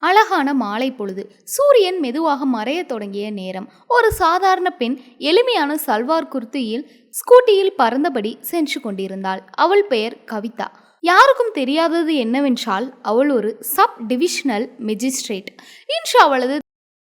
அழகான மாலை பொழுது சூரியன் மெதுவாக மறைய தொடங்கிய நேரம். ஒரு சாதாரண பெண் எளிமையான சல்வார் குர்த்தியில் ஸ்கூட்டியில் பறந்தபடி சென்று கொண்டிருந்தாள். அவள் பெயர் கவிதா. யாருக்கும் தெரியாதது என்னவென்றால் அவள் ஒரு சப் டிவிஷனல் மெஜிஸ்ட்ரேட். இன்று அவளது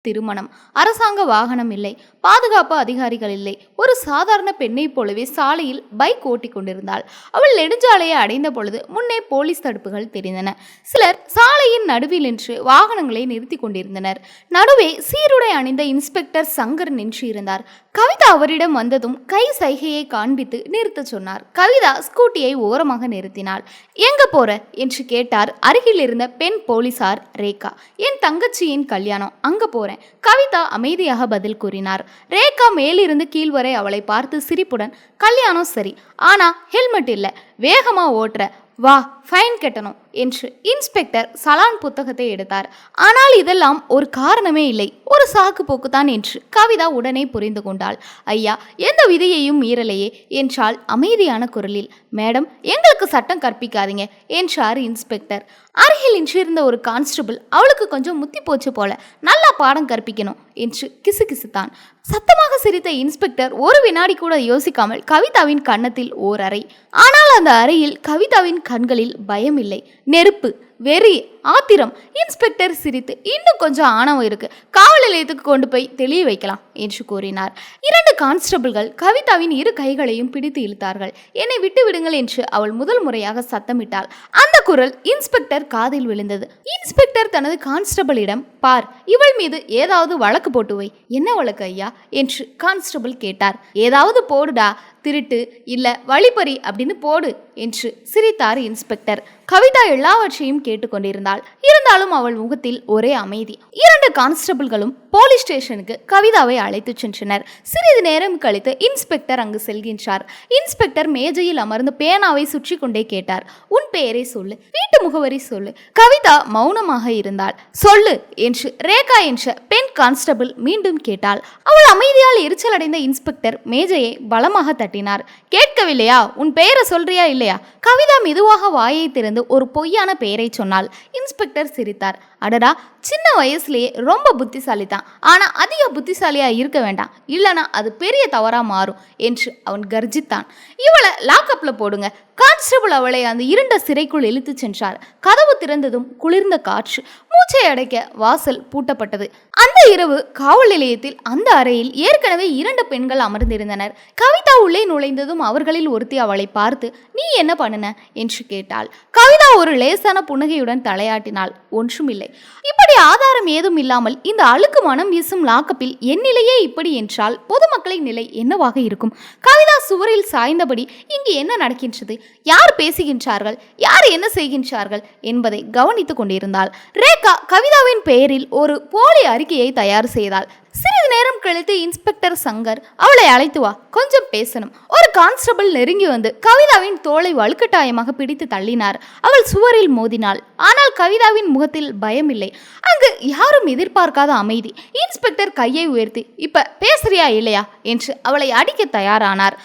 திருமணம். அரசாங்க வாகனம் இல்லை. பாதுகாப்பு அதிகாரிகள் இல்லை. ஒரு சாதாரண பெண்ணைப் போலவே சாலையில் பைக் ஓட்டிக் கொண்டிருந்தாள். அவள் நெடுஞ்சாலையை அடைந்த பொழுது முன்னே போலீஸ் தடுப்புகள் தெரிந்தன. சிலர் சாலையின் நடுவில் நின்று வாகனங்களை நிறுத்தி கொண்டிருந்தனர். நடுவே சீருடை அணிந்த இன்ஸ்பெக்டர் சங்கர் நின்று இருந்தார். கவிதா அவரிடம் வந்ததும் கை சைகையை காண்பித்து நிறுத்தச் சொன்னார். கவிதா ஸ்கூட்டியை ஓரமாக நிறுத்தினாள். எங்க போற? என்று கேட்டார் அருகில் இருந்த பெண் போலீசார் ரேகா. என் தங்கச்சியின் கல்யாணம். அங்க போறேன். கவிதா அமைதியாக பதில் கூறினார். ரேகா மேலிருந்து கீழ் வரை அவளை பார்த்து சிரிப்புடன் கல்யாணம் சரி. ஆனா ஹெல்மெட் இல்ல. வேகமா ஓட்டுற. வா ஃபைன் கட்டணும். என்று இன்ஸ்பெக்டர் சலான் புத்தகத்தை எடுத்தார். ஆனால் இதெல்லாம் ஒரு காரணமே இல்லை. ஒரு சாக்கு போக்குதான் என்று கவிதா உடனே புரிந்து கொண்டாள். ஐயா எந்த விதியையும் மீறலையே என்றால் அமைதியான குரலில். மேடம் எங்களுக்கு சட்டம் கற்பிக்காதீங்க என்றார் இன்ஸ்பெக்டர். அருகில் இருந்த ஒரு கான்ஸ்டபிள் அவளுக்கு கொஞ்சம் முத்தி போச்சு போல. நல்லா பாடம் கற்பிக்கணும் என்று கிசுகிசுத்தான். சத்தமாக சிரித்த இன்ஸ்பெக்டர் ஒரு வினாடி கூட யோசிக்காமல் கவிதாவின் கன்னத்தில் ஓர் அறை. ஆனால் அந்த அறையில் கவிதாவின் கண்களில் பயம் இல்லை நெருப்பு வெறி ஆத்திரம் இன்ஸ்பெக்டர் சிரித்து இன்னும் கொஞ்சம் ஆணவம் இருக்கு. காவல் நிலையத்துக்கு கொண்டு போய் தெளிய வைக்கலாம் என்று கூறினார். இரண்டு கான்ஸ்டபிள்கள் கவிதாவின் இரு கைகளையும் பிடித்து இழுத்தார்கள். என்னை விட்டு விடுங்கள் என்று அவள் முதல் முறையாக சத்தமிட்டாள். அந்த குரல் இன்ஸ்பெக்டர் காதில் விழுந்தது. இன்ஸ்பெக்டர் தனது கான்ஸ்டபிளிடம் பார் இவள் மீது ஏதாவது வழக்கு போட்டு வை. என்ன வழக்கு ஐயா? என்று கான்ஸ்டபிள் கேட்டார். ஏதாவது போடுடா திருட்டு இல்லை வழிப்பறி அப்படின்னு போடு என்று சிரித்தார் இன்ஸ்பெக்டர் கவிதா எல்லாவற்றையும் கேட்டுக்கொண்டிருந்தாள். இருந்தாலும் அவள் முகத்தில் ஒரே அமைதி. இரண்டு கான்ஸ்டபிள்களும் போலீஸ் ஸ்டேஷனுக்கு கவிதாவை அழைத்துச் சென்றனர். சிறிது நேரம் கழித்து இன்ஸ்பெக்டர் அங்கு செல்கின்றார். இன்ஸ்பெக்டர் மேஜையில் அமர்ந்து பேனாவை சுற்றி கொண்டே கேட்டார். உன் பெயரை சொல்லு வீட்டு முகவரி சொல்லு. கவிதா மௌனமாக இருந்தாள். சொல்லு என்று ரேகா என்ற பெண் கான்ஸ்டபிள் மீண்டும் கேட்டாள். அவள் அமைதியால் எரிச்சல் அடைந்த இன்ஸ்பெக்டர் மேஜையை பலமாக தட்டி தட்டினார் கேட்கவில்லையா? உன் பெயரை சொல்றியா இல்லையா? கவிதா மெதுவாக வாயை திறந்து ஒரு பொய்யான பெயரை சொன்னாள். இன்ஸ்பெக்டர் சிரித்தார். அடடா சின்ன வயசுலேயே ரொம்ப புத்திசாலி தான் ஆனால் அதிக புத்திசாலியாக இருக்க வேண்டாம். இல்லைனா அது பெரிய தவறாக மாறும் என்று அவன் கர்ஜித்தான். இவளை லாக்அப்பில் போடுங்க. கான்ஸ்டபிள் அவளை அந்த இருண்ட சிறைக்குள் இழுத்துச் சென்றார் கதவு திறந்ததும் குளிர்ந்த காற்று. மூச்சை அடைக்க வாசல் பூட்டப்பட்டது. அந்த இரவு காவல் நிலையத்தில் அந்த அறையில் ஏற்கனவே இரண்டு பெண்கள் அமர்ந்திருந்தனர். கவிதா உள்ளே நுழைந்ததும் அவர்களில் ஒருத்தி அவளை பார்த்து நீ என்ன பண்ணுன? என்று கேட்டாள். கவிதா ஒரு லேசான புன்னகையுடன் தலையாட்டினாள். ஒன்றுமில்லை. இப்படி ஆதாரம் ஏதும் இல்லாமல் இந்த அழுக்கு மனம் வீசும் லாக்கப்பில் என் நிலையே இப்படி என்றால் பொதுமக்களின் நிலை என்னவாக இருக்கும்? கவிதா சுவரில் சாய்ந்தபடி இங்கு என்ன நடக்கின்றது? யார் பேசுகின்றார்கள்? யார் என்ன செய்கின்றார்கள்? என்பதை கவனித்துக் கொண்டிருந்தாள். ரேகா கவிதாவின் பெயரில் ஒரு போலி அறிக்கையை தயார் செய்தாள். சிறிது நேரம் கழித்து இன்ஸ்பெக்டர் சங்கர் அவளை அழைத்து வா கொஞ்சம் பேசணும். ஒரு கான்ஸ்டபிள் நெருங்கி வந்து கவிதாவின் தோலை வலுக்கட்டாயமாக பிடித்து தள்ளினார். அவள் சுவரில் மோதினாள். ஆனால் கவிதாவின் முகத்தில் பயம் இல்லை. அங்கு யாரும் எதிர்பார்க்காத அமைதி. இன்ஸ்பெக்டர் கையை உயர்த்தி இப்ப பேசுறியா இல்லையா? என்று அவளை அடிக்க தயாரானார்.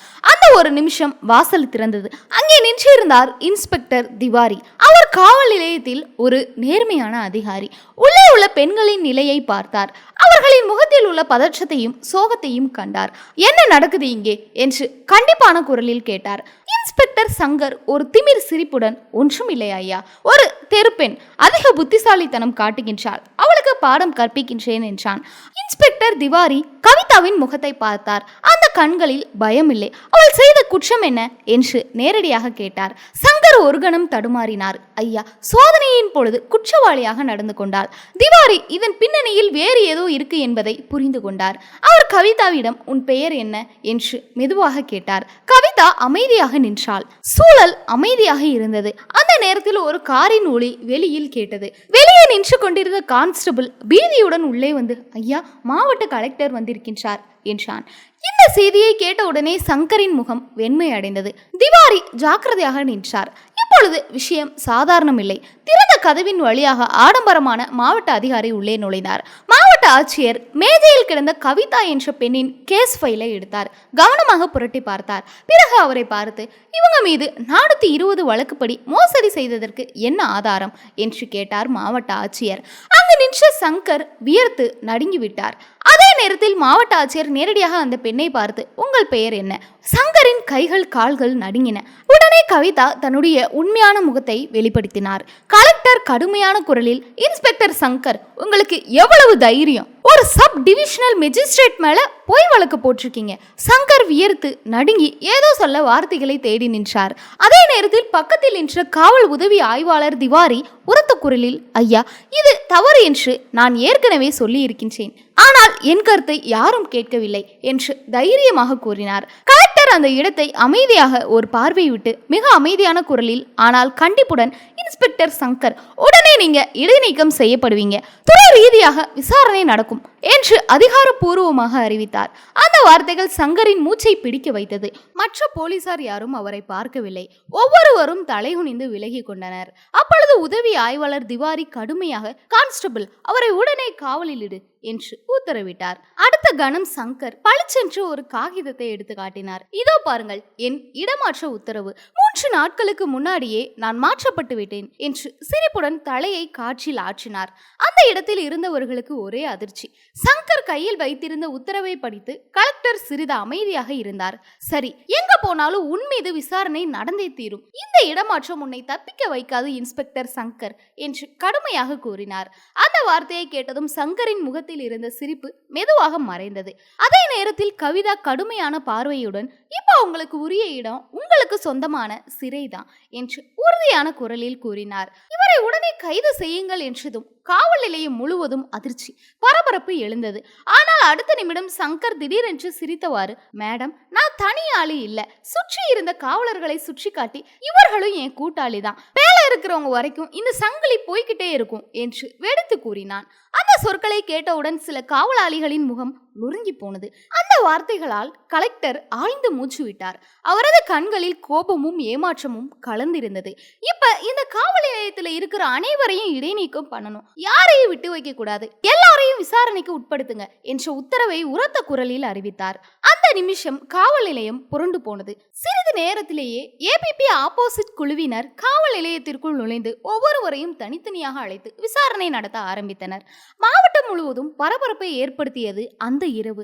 ஒரு நிமிஷம் வாசல் திறந்தது. அங்கே நின்றிருந்தார் இன்ஸ்பெக்டர் திவாரி. அவர் காவல் நிலையத்தில் ஒரு நேர்மையான அதிகாரி. உள்ளே உள்ள பெண்களின் நிலையை பார்த்தார். அவர்களின் முகத்தில் உள்ள பதற்றத்தையும் சோகத்தையும் கண்டார். என்ன நடக்குது இங்கே? என்று கண்டிப்பான குரலில் கேட்டார். இன்ஸ்பெக்டர் சங்கர் ஒரு திமிர் சிரிப்புடன் ஒன்றும் இல்லை ஐயா. ஒரு தெருப்பெண் அதிக புத்திசாலித்தனம் காட்டுகின்றாள். அவளுக்கு பாடம் கற்பிக்கின்றேன் என்றான். இன்ஸ்பெக்டர் திவாரி கவிதாவின் முகத்தை பார்த்தார். அந்த கண்களில் பயம் இல்லை அவள் செய்த குற்றம் என்ன? என்று நேரடியாக கேட்டார். சங்கர் ஒரு கணம் தடுமாறினார். ஐயா சோதனையின் பொழுது குற்றவாளியாக நடந்து கொண்டாள். திவாரி இதன் பின்னணியில் வேறு ஏதோ இருக்கு என்பதை புரிந்து கொண்டார். அவர் கவிதாவிடம் உன் பெயர் என்ன? என்று மெதுவாக கேட்டார். கவிதா அமைதியாக நின்றாள். சூழல் அமைதியாக இருந்தது. அந்த நேரத்தில் ஒரு காரின் ஒளி வெளியில் கேட்டது. வெளியே நின்று கொண்டிருந்த கான்ஸ்டபிள் பீதியுடன் உள்ளே வந்து ஐயா மாவட்ட கலெக்டர் வந்திருக்கின்றார். என்றான். இந்த செய்தியை கேட்டவுடனே சங்கரின் முகம் வெண்மை அடைந்தது. திவாரி ஜாக்கிரதையாக நின்றார். இப்பொழுது விஷயம் சாதாரணமில்லை. திறந்த கதவின் வழியாக ஆடம்பரமான மாவட்ட அதிகாரி உள்ளே நுழைந்தார். மாவட்ட ஆட்சியர் மேஜையில் கிடந்த கவிதா என்ற பெண்ணின் கேஸ் ஃபைலை எடுத்தார். கவனமாக புரட்டி பார்த்தார். பிறகு அவரை பார்த்து இவங்க மீது நானூத்தி இருபது வழக்குப்படி மோசடி செய்ததற்கு என்ன ஆதாரம்? என்று கேட்டார் மாவட்ட ஆட்சியர். அங்கு நின்ற சங்கர் வியர்த்து நடுங்கிவிட்டார். அதே நேரத்தில் மாவட்ட ஆட்சியர் நேரடியாக அந்த பெண்ணை பார்த்து உங்கள் பெயர் என்ன? சங்கரின் கைகள் கால்கள் நடுங்கின. உடனே கவிதா தன்னுடைய உண்மையான முகத்தை வெளிப்படுத்தினார். கலெக்டர் கடுமையான குரலில் இன்ஸ்பெக்டர் சங்கர் உங்களுக்கு எவ்வளவு தைரியம்? ஒரு சப் டிவிஷனல் மெஜிஸ்ட்ரேட் மேல பொய் வழக்கு போட்டிருக்கீங்க. சங்கர் வியர்த்து நடுங்கி ஏதோ சொல்ல வார்த்தைகளை தேடி நின்றார். அதே நேரத்தில் பக்கத்தில் நின்ற காவல் உதவி ஆய்வாளர் திவாரி உரத்த குரலில் ஐயா இது தவறு என்று நான் ஏற்கனவே சொல்லி இருக்கின்றேன் ஆனால் என் கருத்தை யாரும் கேட்கவில்லை என்று தைரியமாக கூறினார். கலெக்டர் அந்த இடத்தை அமைதியாக ஒரு பார்வை விட்டு மிக அமைதியான குரலில் ஆனால் கண்டிப்புடன் இன்ஸ்பெக்டர் சங்கர் உடனே நீங்க இடைநீக்கம் செய்யப்படுவீங்க. துறை ரீதியாக விசாரணை நடக்கும் என்று அதிகாரப்பூர்வமாக அறிவித்தார். அந்த வார்த்தைகள் சங்கரின் மூச்சை பிடிக்க வைத்தது. மற்ற போலீசார் யாரும் அவரை பார்க்கவில்லை. ஒவ்வொருவரும் தலைகுனிந்து விலகி கொண்டனர். அப்பொழுது உதவி ஆய்வாளர் திவாரி கடுமையாக கான்ஸ்டபிள் அவரை உடனே காவலில் இடு. என்று உத்தரவிட்டார். அடுத்த கணம் சங்கர் பளிச்சென்று ஒரு காகிதத்தை எடுத்து காட்டினார். இதோ பாருங்கள் என் இடமாற்ற உத்தரவு. மூன்று நாட்களுக்கு முன்னாடியே நான் மாற்றப்பட்டு விட்டேன் என்று சிரிப்புடன் தலையை காற்றில் ஆற்றினார். அந்த இடத்தில் இருந்தவர்களுக்கு ஒரே அதிர்ச்சி. சங்கர் கையில் வைத்திருந்த உத்தரவை படித்து கலெக்டர் சிறிது அமைதியாக இருந்தார். சரி எங்க போனாலும் உன் மீது விசாரணை நடந்தே தீரும். இந்த இடமாற்றம் உன்னை தப்பிக்க வைக்காது இன்ஸ்பெக்டர் சங்கர் என்று கடுமையாக கூறினார். அந்த வார்த்தையை கேட்டதும் சங்கரின் முகத்தில் முகத்தில் இருந்த சிரிப்பு மெதுவாக மறைந்தது. அதே நேரத்தில் கவிதா கடுமையான பார்வையுடன் இப்போ உங்களுக்கு உரிய இடம் உங்களுக்கு சொந்தமான சிறைதான் என்று உறுதியான குரலில் கூறினார். இவரை உடனே கைது செய்யுங்கள் என்றதும் காவல் நிலையம் முழுவதும் அதிர்ச்சி பரபரப்பு எழுந்தது. ஆனால் அடுத்த நிமிடம் சங்கர் திடீரென்று சிரித்தவாறு மேடம் நான் தனி ஆளு இல்ல. சுற்றி இருந்த காவலர்களை சுற்றி காட்டி இவர்களும் என் கூட்டாளி தான் இருக்கிறவங்க வரைக்கும் இந்த சங்கிலி போய்கிட்டே இருக்கும் என்று வெடித்து கூறினான். அந்த சொற்களை கேட்டவுடன் சில காவலாளிகளின் முகம் நொறுங்கி போனது. அந்த வார்த்தைகளால் கலெக்டர் ஆழ்ந்து மூச்சு விட்டார். அவரது கண்களில் கோபமும் ஏமாற்றமும் கலந்திருந்தது. இப்ப இந்த காவல் நிலையத்துல இருக்கிற அனைவரையும் இடைநீக்கம் பண்ணணும். யாரையும் விட்டு வைக்க கூடாது. எல்லாரையும் விசாரணைக்கு உட்படுத்துங்க என்ற உத்தரவை உரத்த குரலில் அறிவித்தார். அந்த நிமிஷம் காவல் நிலையம் புரண்டு போனது. சிறிது நேரத்திலேயே ஏபிபி ஆப்போசிட் குழுவினர் காவல் நிலையத்திற்குள் நுழைந்து ஒவ்வொருவரையும் தனித்தனியாக அழைத்து விசாரணை நடத்த ஆரம்பித்தனர். மாவட்டம் முழுவதும் பரபரப்பை ஏற்படுத்தியது அந்த இரவு.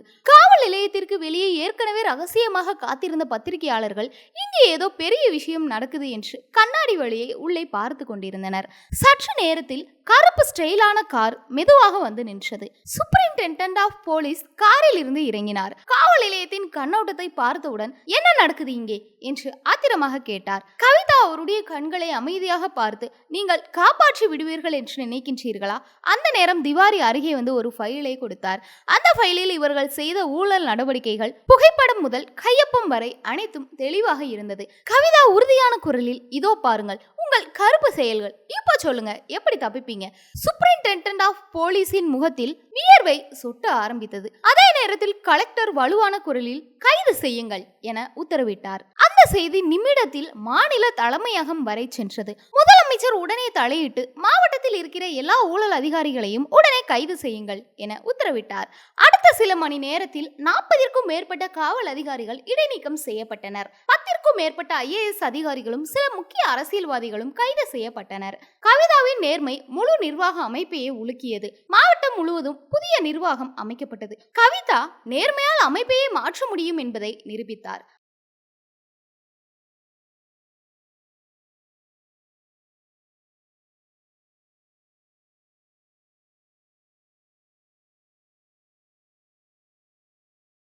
நிலையத்திற்கு வெளியே ஏற்கனவே ரகசியமாக காத்திருந்த பத்திரிகையாளர்கள் இங்கே ஏதோ பெரிய விஷயம் நடக்குது என்று கண்ணாடி வழியை உள்ளே பார்த்து கொண்டிருந்தனர். சற்று நேரத்தில் கருப்பு ஸ்டைலான கார் மெதுவாக வந்து நின்றது. சூப்பரிண்டென்டென்ட் ஆஃப் போலீஸ் காரில் இருந்து இறங்கினார். காவல் நிலையத்தின் கண்ணோட்டத்தை பார்த்தவுடன் என்ன நடக்குது இங்கே? என்று ஆத்திரமாக கேட்டார். கவிதா அவருடைய கண்களை அமைதியாக பார்த்து நீங்கள் காப்பாற்றி விடுவீர்கள் என்று நினைக்கின்றீர்களா? அந்த நேரம் திவாரி அருகே வந்து ஒரு ஃபைலை கொடுத்தார். அந்த ஃபைலில் இவர்கள் செய்த ஊழல் நடவடிக்கைகள் புகைப்படம் முதல் கையொப்பம் வரை அனைத்தும் தெளிவாக இருந்தது. கவிதா உறுதியான குரலில் இதோ பாருங்கள் உங்கள் கருப்பு செயல்கள். இப்போ சொல்லுங்க எப்படி தப்பிப்பீங்க? சூப்பரிண்டென்டென்ட் ஆஃப் போலீஸின் முகத்தில் வியர்வை சொட்ட ஆரம்பித்தது. அதே நேரத்தில் கலெக்டர் வலுவான குரலில் கைது செய்யுங்கள் என உத்தரவிட்டார். அந்த செய்தி நிமிடத்தில் மாநில தலைமையகம் வரை சென்றது. முதலமைச்சர் உடனே தலையிட்டு மாவட்டத்தில் இருக்கிற எல்லா ஊழல் அதிகாரிகளையும் உடனே கைது செய்யுங்கள் என உத்தரவிட்டார். சில மணி நேரத்தில் நாற்பதிற்கும் மேற்பட்ட காவல் அதிகாரிகள் இடைநீக்கம் செய்யப்பட்டனர். பத்திற்கும் மேற்பட்ட ஐஏஎஸ் அதிகாரிகளும் சில முக்கிய அரசியல்வாதிகளும் கைது செய்யப்பட்டனர். கவிதாவின் நேர்மை முழு நிர்வாக அமைப்பையே உலுக்கியது. மாவட்டம் முழுவதும் புதிய நிர்வாகம் அமைக்கப்பட்டது. கவிதா நேர்மையால் அமைப்பையே மாற்ற முடியும் என்பதை நிரூபித்தார்.